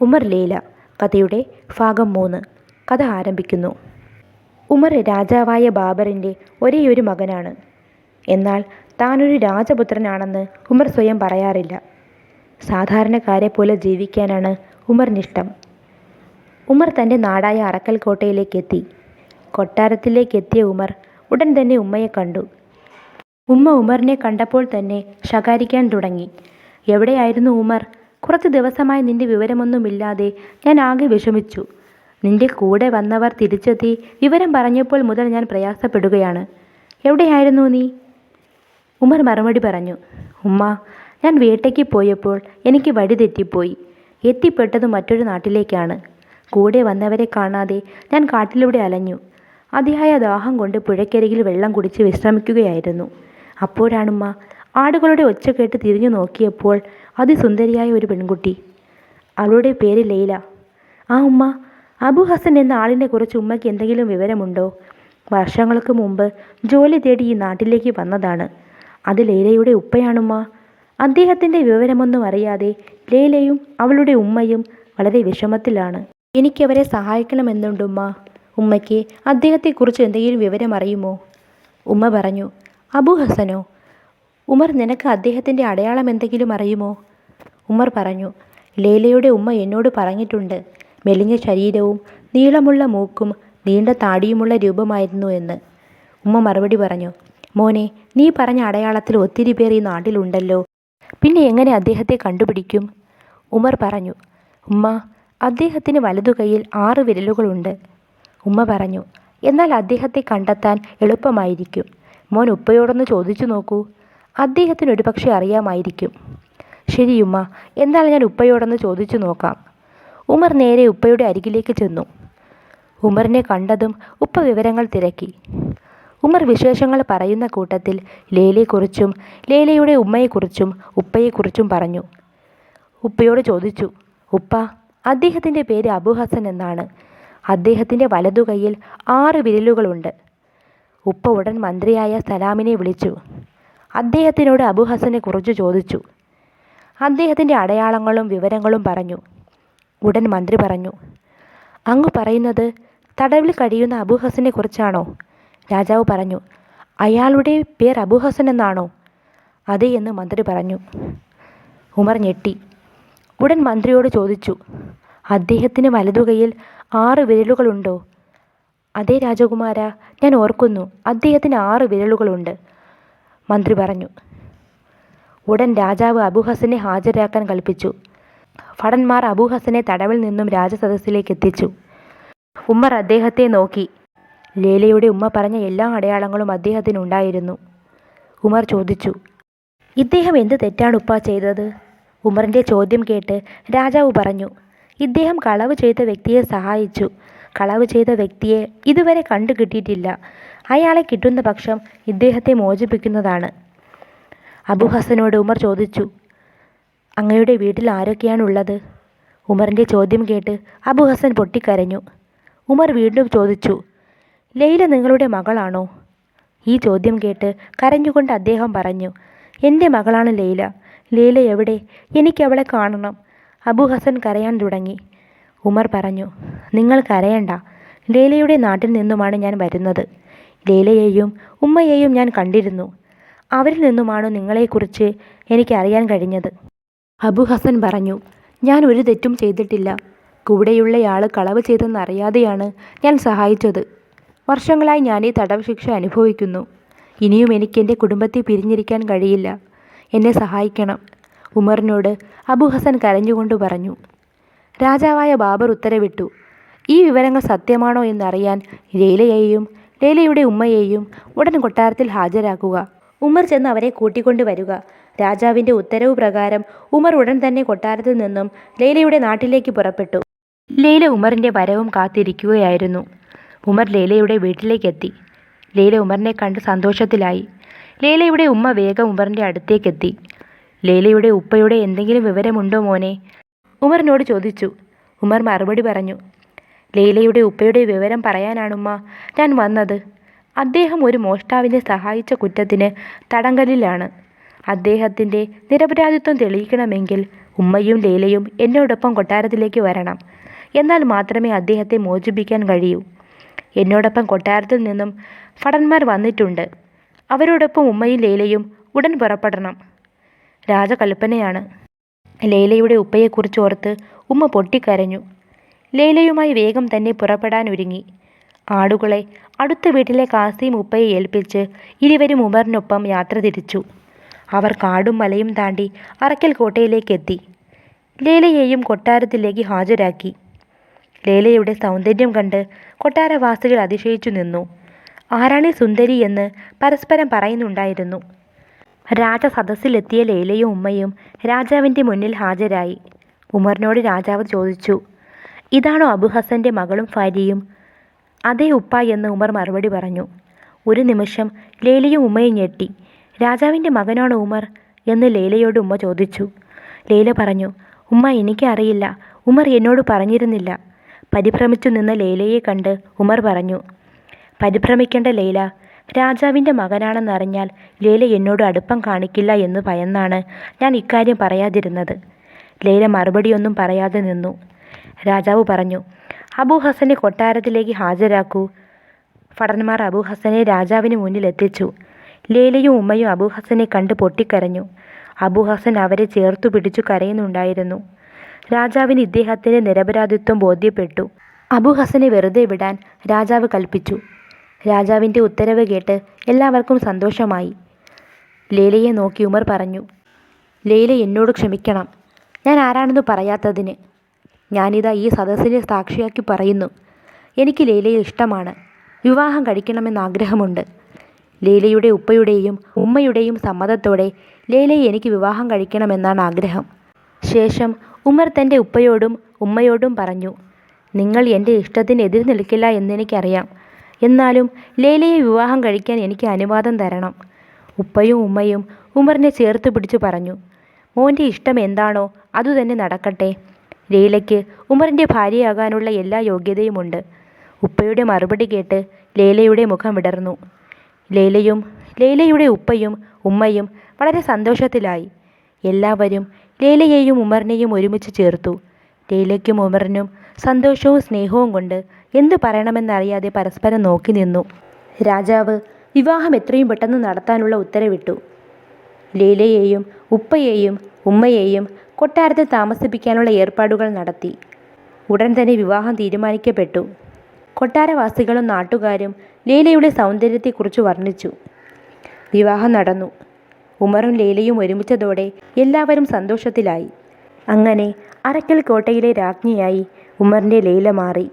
ഉമർ ലീല കഥയുടെ ഭാഗം മൂന്ന് കഥ ആരംഭിക്കുന്നു. ഉമർ രാജാവായ ബാബറിന്റെ ഒരേയൊരു മകനാണ്. എന്നാൽ താനൊരു രാജപുത്രനാണെന്ന് ഉമർ സ്വയം പറയാറില്ല. സാധാരണക്കാരെ പോലെ ജീവിക്കാനാണ് ഉമറിനിഷ്ടം. ഉമർ തന്റെ നാടായ അറക്കൽ കോട്ടയിലേക്കെത്തി. കൊട്ടാരത്തിലേക്കെത്തിയ ഉമർ ഉടൻ തന്നെ ഉമ്മയെ കണ്ടു. ഉമ്മ ഉമറിനെ കണ്ടപ്പോൾ തന്നെ ശകാരിക്കാൻ തുടങ്ങി. എവിടെയായിരുന്നു ഉമർ? കുറച്ച് ദിവസമായി നിന്റെ വിവരമൊന്നുമില്ലാതെ ഞാൻ ആകെ വിഷമിച്ചു. നിന്റെ കൂടെ വന്നവർ തിരിച്ചെത്തി വിവരം പറഞ്ഞപ്പോൾ മുതൽ ഞാൻ പ്രയാസപ്പെടുകയാണ്. എവിടെയായിരുന്നു നീ? ഉമർ മറുപടി പറഞ്ഞു ഉമ്മ ഞാൻ വേട്ടയ്ക്ക് പോയപ്പോൾ എനിക്ക് വഴി തെറ്റിപ്പോയി. എത്തിപ്പെട്ടത് മറ്റൊരു നാട്ടിലേക്കാണ്. കൂടെ വന്നവരെ കാണാതെ ഞാൻ കാട്ടിലൂടെ അലഞ്ഞു. അതിയായ ദാഹം കൊണ്ട് പുഴയ്ക്കരികിൽ വെള്ളം കുടിച്ച് വിശ്രമിക്കുകയായിരുന്നു. അപ്പോഴാണുമ്മ ആടുകളുടെ ഒച്ച കേട്ട് തിരിഞ്ഞു നോക്കിയപ്പോൾ അതിസുന്ദരിയായ ഒരു പെൺകുട്ടി. അവളുടെ പേര് ലൈല. ആ ഉമ്മ അബു ഹസൻ എന്ന ആളിനെ കുറിച്ച് ഉമ്മയ്ക്ക് എന്തെങ്കിലും വിവരമുണ്ടോ? വർഷങ്ങൾക്ക് മുമ്പ് ജോലി തേടി ഈ നാട്ടിലേക്ക് വന്നതാണ്. അത് ലൈലയുടെ ഉപ്പയാണുമ്മ. അദ്ദേഹത്തിന്റെ വിവരമൊന്നും അറിയാതെ ലൈലയും അവളുടെ ഉമ്മയും വളരെ വിഷമത്തിലാണ്. എനിക്കവരെ സഹായിക്കണമെന്നുണ്ടുമ്മ. ഉമ്മയ്ക്ക് അദ്ദേഹത്തെക്കുറിച്ച് എന്തെങ്കിലും വിവരം അറിയുമോ ഉമ്മ പറഞ്ഞു അബു ഹസനോ ഉമർ നിനക്ക് അദ്ദേഹത്തിന്റെ അടയാളം എന്തെങ്കിലും അറിയുമോ? ഉമർ പറഞ്ഞു ലേലയുടെ ഉമ്മ എന്നോട് പറഞ്ഞിട്ടുണ്ട്. മെലിഞ്ഞ ശരീരവും നീളമുള്ള മൂക്കും നീണ്ട താടിയുമുള്ള രൂപമായിരുന്നു എന്ന്. ഉമ്മ മറുപടി പറഞ്ഞു മോനെ നീ പറഞ്ഞ അടയാളത്തിൽ ഒത്തിരി പേർ ഈ നാട്ടിലുണ്ടല്ലോ പിന്നെ എങ്ങനെ അദ്ദേഹത്തെ കണ്ടുപിടിക്കും? ഉമർ പറഞ്ഞു ഉമ്മ അദ്ദേഹത്തിന് വലതു കൈയിൽ ആറ് വിരലുകളുണ്ട്. ഉമ്മ പറഞ്ഞു എന്നാൽ അദ്ദേഹത്തെ കണ്ടെത്താൻ എളുപ്പമായിരിക്കും. മോൻ ഉപ്പയോടൊന്ന് ചോദിച്ചു നോക്കൂ. അദ്ദേഹത്തിന് ഒരുപക്ഷെ അറിയാമായിരിക്കും. ശരി എന്താണ് ഞാൻ ഉപ്പയോടൊന്ന് ചോദിച്ചു നോക്കാം. ഉമർ നേരെ ഉപ്പയുടെ അരികിലേക്ക് ചെന്നു. ഉമറിനെ കണ്ടതും ഉപ്പ വിവരങ്ങൾ തിരക്കി. ഉമർ വിശേഷങ്ങൾ പറയുന്ന കൂട്ടത്തിൽ ലേലയെക്കുറിച്ചും ലേലയുടെ ഉമ്മയെക്കുറിച്ചും ഉപ്പയെക്കുറിച്ചും പറഞ്ഞു. ഉപ്പയോട് ചോദിച്ചു ഉപ്പ അദ്ദേഹത്തിന്റെ പേര് അബു ഹസൻ എന്നാണ്. അദ്ദേഹത്തിന്റെ വലതുകൈയിൽ ആറ് വിരലുകളുണ്ട്. ഉപ്പ ഉടൻ മന്ത്രിയായ സലാമിനെ വിളിച്ചു. അദ്ദേഹത്തിനോട് അബു ഹസനെ കുറിച്ച് ചോദിച്ചു. അദ്ദേഹത്തിന്റെ അടയാളങ്ങളും വിവരങ്ങളും പറഞ്ഞു. ഉടൻ മന്ത്രി പറഞ്ഞു അങ്ങ് പറയുന്നത് തടവിൽ കഴിയുന്ന അബു ഹസനെ കുറിച്ചാണോ? രാജാവ് പറഞ്ഞു അയാളുടെ പേർ അബു ഹസൻ എന്നാണോ? അതെ എന്ന് മന്ത്രി പറഞ്ഞു. ഉമർ ഞെട്ടി. ഉടൻ മന്ത്രിയോട് ചോദിച്ചു അദ്ദേഹത്തിന് വലതുകൈയിൽ ആറ് വിരലുകളുണ്ടോ? അതേ രാജകുമാര ഞാൻ ഓർക്കുന്നു അദ്ദേഹത്തിന് ആറ് വിരലുകളുണ്ട് മന്ത്രി പറഞ്ഞു. ഉടൻ രാജാവ് അബുഹസനെ ഹാജരാക്കാൻ കൽപ്പിച്ചു. ഭടന്മാർ അബുഹസനെ തടവിൽ നിന്നും രാജസദസ്സിലേക്ക് എത്തിച്ചു. ഉമ്മർ അദ്ദേഹത്തെ നോക്കി. ലേലയുടെ ഉമ്മ പറഞ്ഞ എല്ലാ അടയാളങ്ങളും അദ്ദേഹത്തിനുണ്ടായിരുന്നു ഉമർ ചോദിച്ചു ഇദ്ദേഹം എന്ത് തെറ്റാണ് ഉപ്പ ചെയ്തത്? ഉമറിന്റെ ചോദ്യം കേട്ട് രാജാവ് പറഞ്ഞു ഇദ്ദേഹം കളവ് ചെയ്ത വ്യക്തിയെ സഹായിച്ചു. കളവ് ചെയ്ത വ്യക്തിയെ ഇതുവരെ കണ്ടു കിട്ടിയിട്ടില്ല അയാളെ കിട്ടുന്ന പക്ഷം ഇദ്ദേഹത്തെ മോചിപ്പിക്കുന്നതാണ്. അബു ഹസനോട് ഉമർ ചോദിച്ചു അങ്ങയുടെ വീട്ടിൽ ആരൊക്കെയാണുള്ളത്? ഉമറിന്റെ ചോദ്യം കേട്ട് അബുഹസൻ പൊട്ടിക്കരഞ്ഞു. ഉമർ വീണ്ടും ചോദിച്ചു ലൈല നിങ്ങളുടെ മകളാണോ? ഈ ചോദ്യം കേട്ട് കരഞ്ഞുകൊണ്ട് അദ്ദേഹം പറഞ്ഞു എന്റെ മകളാണ് ലൈല. ലൈല എവിടെ? എനിക്ക് അവളെ കാണണം. അബു ഹസൻ കരയാൻ തുടങ്ങി. ഉമർ പറഞ്ഞു നിങ്ങൾ കരയണ്ട. ലൈലയുടെ നാട്ടിൽ നിന്നുമാണ് ഞാൻ വരുന്നത്. ലൈലയെയും ഉമ്മയെയും ഞാൻ കണ്ടിരുന്നു. അവരിൽ നിന്നുമാണ് നിങ്ങളെക്കുറിച്ച് എനിക്ക് അറിയാൻ കഴിഞ്ഞത്? അബു ഹസൻ പറഞ്ഞു ഞാൻ ഒരു തെറ്റും ചെയ്തിട്ടില്ല. കൂടെയുള്ളയാൾ കളവ് ചെയ്തെന്നറിയാതെയാണ് ഞാൻ സഹായിച്ചത്. വർഷങ്ങളായി ഞാൻ ഈ തടവ് ശിക്ഷ അനുഭവിക്കുന്നു. ഇനിയും എനിക്ക് എന്റെ കുടുംബത്തെ പിരിഞ്ഞിരിക്കാൻ കഴിയില്ല. എന്നെ സഹായിക്കണം. ഉമറിനോട് അബു ഹസൻ കരഞ്ഞുകൊണ്ട് പറഞ്ഞു രാജാവായ ബാബർ ഉത്തരവിട്ടു. ഈ വിവരങ്ങൾ സത്യമാണോ എന്നറിയാൻ ലൈലയെയും ലൈലയുടെ ഉമ്മയെയും ഉടൻ കൊട്ടാരത്തിൽ ഹാജരാക്കുക. ഉമർ ചെന്ന് അവരെ കൂട്ടിക്കൊണ്ടു വരിക. രാജാവിന്റെ ഉത്തരവ് പ്രകാരം ഉമർ ഉടൻ തന്നെ കൊട്ടാരത്തിൽ നിന്നും ലൈലയുടെ നാട്ടിലേക്ക് പുറപ്പെട്ടു. ലൈല ഉമറിന്റെ വരവും കാത്തിരിക്കുകയായിരുന്നു. ഉമർ ലൈലയുടെ വീട്ടിലേക്കെത്തി ലൈല ഉമറിനെ കണ്ട് സന്തോഷത്തിലായി. ലൈലയുടെ ഉമ്മ വേഗം ഉമറിന്റെ അടുത്തേക്കെത്തി ലൈലയുടെ ഉപ്പയുടെ എന്തെങ്കിലും വിവരമുണ്ടോ മോനെ? ഉമറിനോട് ചോദിച്ചു. ഉമർ മറുപടി പറഞ്ഞു. ലൈലയുടെ ഉപ്പയുടെ വിവരം പറയാനാണുമ്മ. ഞാൻ വന്നത് അദ്ദേഹം ഒരു മോഷ്ടാവിനെ സഹായിച്ച കുറ്റത്തിന് തടങ്കലിലാണ്. അദ്ദേഹത്തിന്റെ നിരപരാധിത്വം തെളിയിക്കണമെങ്കിൽ ഉമ്മയും ലൈലയും എന്നോടൊപ്പം കൊട്ടാരത്തിലേക്ക് വരണം. എന്നാൽ മാത്രമേ അദ്ദേഹത്തെ മോചിപ്പിക്കാൻ കഴിയൂ. എന്നോടൊപ്പം കൊട്ടാരത്തിൽ നിന്നും ഭടന്മാർ വന്നിട്ടുണ്ട്. അവരോടൊപ്പം ഉമ്മയും ലൈലയും ഉടൻ പുറപ്പെടണം. രാജകൽപ്പനയാണ് ലൈലയുടെ ഉപ്പയെക്കുറിച്ച് ഓർത്ത് ഉമ്മ പൊട്ടിക്കരഞ്ഞു. ലൈലയുമായി വേഗം തന്നെ പുറപ്പെടാൻ ഒരുങ്ങി ആടുകളെ അടുത്ത വീട്ടിലെ കാസിം ഉപ്പയെ ഏൽപ്പിച്ച് ഇരുവരും ഉമറിനൊപ്പം യാത്ര തിരിച്ചു. അവർ കാടും മലയും താണ്ടി അറക്കൽ കോട്ടയിലേക്ക് എത്തി. ലൈലയെയും കൊട്ടാരത്തിലേക്ക് ഹാജരാക്കി. ലേലയുടെ സൗന്ദര്യം കണ്ട് കൊട്ടാരവാസികൾ അതിശയിച്ചു നിന്നു. ആരാണി സുന്ദരി എന്ന് പരസ്പരം പറയുന്നുണ്ടായിരുന്നു. രാജസദസ്സിലെത്തിയ ലേലയും ഉമ്മയും രാജാവിന്റെ മുന്നിൽ ഹാജരായി. ഉമറിനോട് രാജാവ് ചോദിച്ചു ഇതാണോ അബു ഹസന്റെ മകളും ഭാര്യയും? അതേ ഉപ്പ എന്ന് ഉമർ മറുപടി പറഞ്ഞു. ഒരു നിമിഷം ലേലയും ഉമ്മയും ഞെട്ടി. രാജാവിന്റെ മകനാണ് ഉമർ എന്ന് ലേലയോട് ഉമ്മ ചോദിച്ചു. ലേല പറഞ്ഞു ഉമ്മ എനിക്കറിയില്ല ഉമർ എന്നോട് പറഞ്ഞിരുന്നില്ല. പരിഭ്രമിച്ചു നിന്ന ലേലയെ കണ്ട് ഉമർ പറഞ്ഞു പരിഭ്രമിക്കേണ്ട ലേല രാജാവിന്റെ മകനാണെന്നറിഞ്ഞാൽ ലേല എന്നോട് അടുപ്പം കാണിക്കില്ല എന്ന് ഭയന്നാണ് ഞാൻ ഇക്കാര്യം പറയാതിരുന്നത്. ലേല മറുപടിയൊന്നും പറയാതെ നിന്നു. രാജാവ് പറഞ്ഞു അബൂ ഹസനെ കൊട്ടാരത്തിലേക്ക് ഹാജരാക്കൂ. ഭടന്മാർ അബൂ ഹസനെ രാജാവിന് മുന്നിൽ ലൈലയും ഉമ്മയും അബൂ ഹസനെ കണ്ട് പൊട്ടിക്കരഞ്ഞു. അബൂ ഹസൻ അവരെ ചേർത്തു പിടിച്ചു കരയുന്നുണ്ടായിരുന്നു. രാജാവിന് ഇദ്ദേഹത്തിന്റെ നിരപരാധിത്വം ബോധ്യപ്പെട്ടു. അബൂ ഹസനെ വെറുതെ വിടാൻ രാജാവ് കൽപ്പിച്ചു. രാജാവിന്റെ ഉത്തരവ് കേട്ട് എല്ലാവർക്കും സന്തോഷമായി. ലൈലയെ നോക്കി ഉമർ പറഞ്ഞു ലൈല എന്നോട് ക്ഷമിക്കണം. ഞാൻ ആരാണെന്ന് പറയാത്തതിന് ഞാനിതാ ഈ സദസ്സിനെ സാക്ഷിയാക്കി പറയുന്നു. എനിക്ക് ലൈലയെ ഇഷ്ടമാണ്. വിവാഹം കഴിക്കണമെന്ന് ആഗ്രഹമുണ്ട്. ലൈലയുടെ ഉപ്പയുടെയും ഉമ്മയുടെയും സമ്മതത്തോടെ ലീലയെ എനിക്ക് വിവാഹം കഴിക്കണമെന്നാണ് ആഗ്രഹം. ശേഷം ഉമർ തന്റെ ഉപ്പയോടും ഉമ്മയോടും പറഞ്ഞു നിങ്ങൾ എന്റെ ഇഷ്ടത്തിന് എതിർ നിൽക്കില്ല എന്നെനിക്കറിയാം. എന്നാലും ലൈലയെ വിവാഹം കഴിക്കാൻ എനിക്ക് അനുവാദം തരണം. ഉപ്പയും ഉമ്മയും ഉമറിനെ ചേർത്ത് പിടിച്ചു പറഞ്ഞു മോന്റെ ഇഷ്ടം എന്താണോ അതുതന്നെ നടക്കട്ടെ. ലൈലയ്ക്ക് ഉമറിന്റെ ഭാര്യയാകാനുള്ള എല്ലാ യോഗ്യതയുമുണ്ട്. ഉപ്പയുടെ മറുപടി കേട്ട് ലേലയുടെ മുഖം വിടർന്നു. ലേലയും ലേലയുടെ ഉപ്പയും ഉമ്മയും വളരെ സന്തോഷത്തിലായി. എല്ലാവരും ലേലയെയും ഉമറിനെയും ഒരുമിച്ച് ചേർത്തു. ലേലയ്ക്കും ഉമറിനും സന്തോഷവും സ്നേഹവും കൊണ്ട് എന്തു പറയണമെന്നറിയാതെ പരസ്പരം നോക്കി നിന്നു. രാജാവ് വിവാഹം എത്രയും പെട്ടെന്ന് നടത്താനുള്ള ഉത്തരവിട്ടു. ലേലയെയും ഉപ്പയെയും ഉമ്മയെയും കൊട്ടാരത്തിൽ താമസിപ്പിക്കാനുള്ള ഏർപ്പാടുകൾ നടത്തി. ഉടൻ തന്നെ വിവാഹം തീരുമാനിക്കപ്പെട്ടു. കൊട്ടാരവാസികളും നാട്ടുകാരും ലൈലയുടെ സൗന്ദര്യത്തെക്കുറിച്ച് വർണിച്ചു. വിവാഹം നടന്നു. ഉമറും ലൈലയും ഒരുമിച്ചതോടെ എല്ലാവരും സന്തോഷത്തിലായി. അങ്ങനെ അരക്കൽ കോട്ടയിലെ രാജ്ഞിയായി ഉമറിന്റെ ലൈല മാറി.